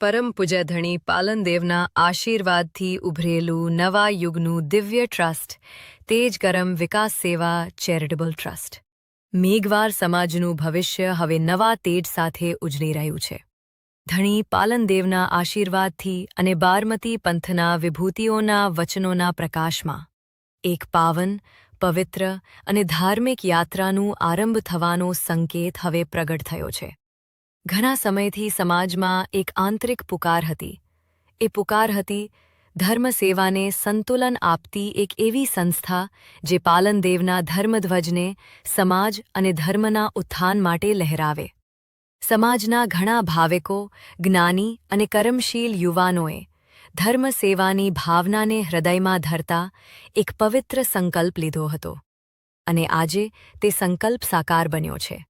પરમ પૂજ્ય ધણી પાલનદેવના આશીર્વાદથી ઉભરેલું નવા યુગનું દિવ્ય ટ્રસ્ટ, તેજ કરમ વિકાસ સેવા, ચેરિટેબલ ટ્રસ્ટ. મેઘવાર સમાજનું ભવિષ્ય હવે નવા તેજ સાથે ઉજળી રહ્યું છે. ધણી પાલનદેવના આશીર્વાદથી અને બારમતી પંથના વિભૂતિઓના વચનોના પ્રકાશમાં, એક પાવન, પવિત્ર અને ધાર્મિક યાત્રાનું આરંભ થવાનો સંકેત હવે પ્રગટ થયો છે. ઘણા સમયથી સમાજમાં એક આંતરિક પુકાર હતી. એ પુકાર હતી ધર્મ સેવાને સંતુલન આપતી એક એવી સંસ્થા જે પાલનદેવના ધર્મધ્વજને સમાજ અને ધર્મના ઉત્થાન માટે લહેરાવે. સમાજના ઘણા ભાવિકો, જ્ઞાની અને કર્મશીલ યુવાનોએ ધર્મ સેવાની ભાવનાને હૃદયમાં ધરતા એક પવિત્ર સંકલ્પ લીધો હતો. અને આજે તે સંકલ્પ સાકાર બન્યો છે.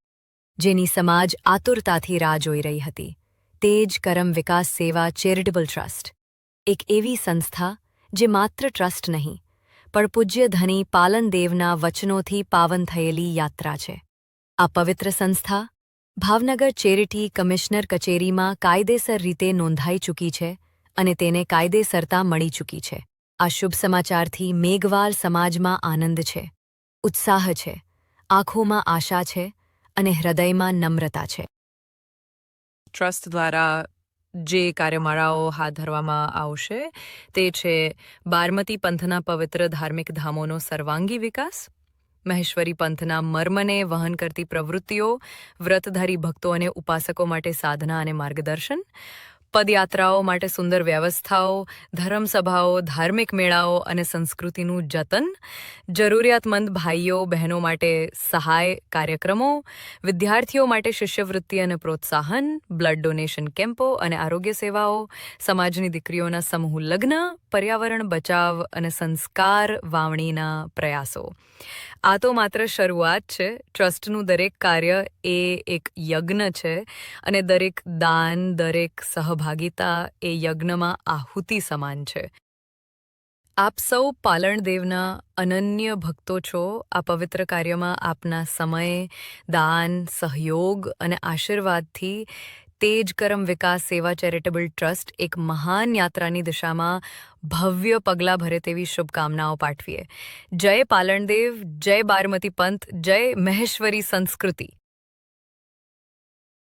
જેની સમાજ આતુરતાથી રાહ જોઈ રહી હતી. તે જ કરમ વિકાસ સેવા ચેરિટેબલ ટ્રસ્ટ. એક એવી સંસ્થા જે માત્ર ટ્રસ્ટ નહીં, પણ પૂજ્ય ધની પાલનદેવના વચનોથી પાવન થયેલી યાત્રા છે. આ પવિત્ર સંસ્થા ભાવનગર ચેરિટી કમિશનર કચેરીમાં કાયદેસર રીતે નોંધાઈ ચૂકી છે અને તેને કાયદેસરતા મળી ચૂકી છે. આ શુભ સમાચારથી મેઘવાલ સમાજમાં આનંદ છે. ઉત્સાહ છે. આંખોમાં આશા છે અને હૃદયમાં નમ્રતા છે. ટ્રસ્ટ દ્વારા જે કાર્યમાળાઓ હાથ ધરવામાં આવશે, તે છે બારમતી પંથના પવિત્ર ધાર્મિક ધામોનો સર્વાંગી વિકાસ, મહેશ્વરી પંથના મર્મને વહન કરતી પ્રવૃત્તિઓ, વ્રતધારી ભક્તો અને ઉપાસકો માટે સાધના અને માર્ગદર્શન પદયાત્રાઓ માટે સુંદર વ્યવસ્થાઓ, ધર્મસભાઓ, ધાર્મિક મેળાઓ અને સંસ્કૃતિનું જતન, જરૂરિયાતમંદ ભાઈઓ, બહેનો માટે સહાય કાર્યક્રમો, વિદ્યાર્થીઓ માટે શિષ્યવૃત્તિ અને પ્રોત્સાહન, બ્લડ ડોનેશન કેમ્પો અને આરોગ્ય સેવાઓ, સમાજની દીકરીઓના સમૂહ લગ્ન, પર્યાવરણ બચાવ અને સંસ્કાર વાવણીના પ્રયાસો. આ તો માત્ર શરૂઆત છે. ટ્રસ્ટનું દરેક કાર્ય એ એક યજ્ઞ છે અને દરેક દાન, દરેક સહભાગિતા એ યજ્ઞમાં આહુતિ સમાન છે. આપ સૌ પાલણદેવના અનન્ય ભક્તો છો. આ પવિત્ર કાર્યમાં આપના સમય, દાન, સહયોગ અને આશીર્વાદથી તેજ કરમ વિકાસ સેવા ચેરિટેબલ ટ્રસ્ટ એક મહાન યાત્રાની દિશામાં ભવ્ય પગલાં ભરે તેવી શુભકામનાઓ પાઠવીએ. જય પાલણદેવ, જય બારમતી પંથ, જય મહેશ્વરી સંસ્કૃતિ.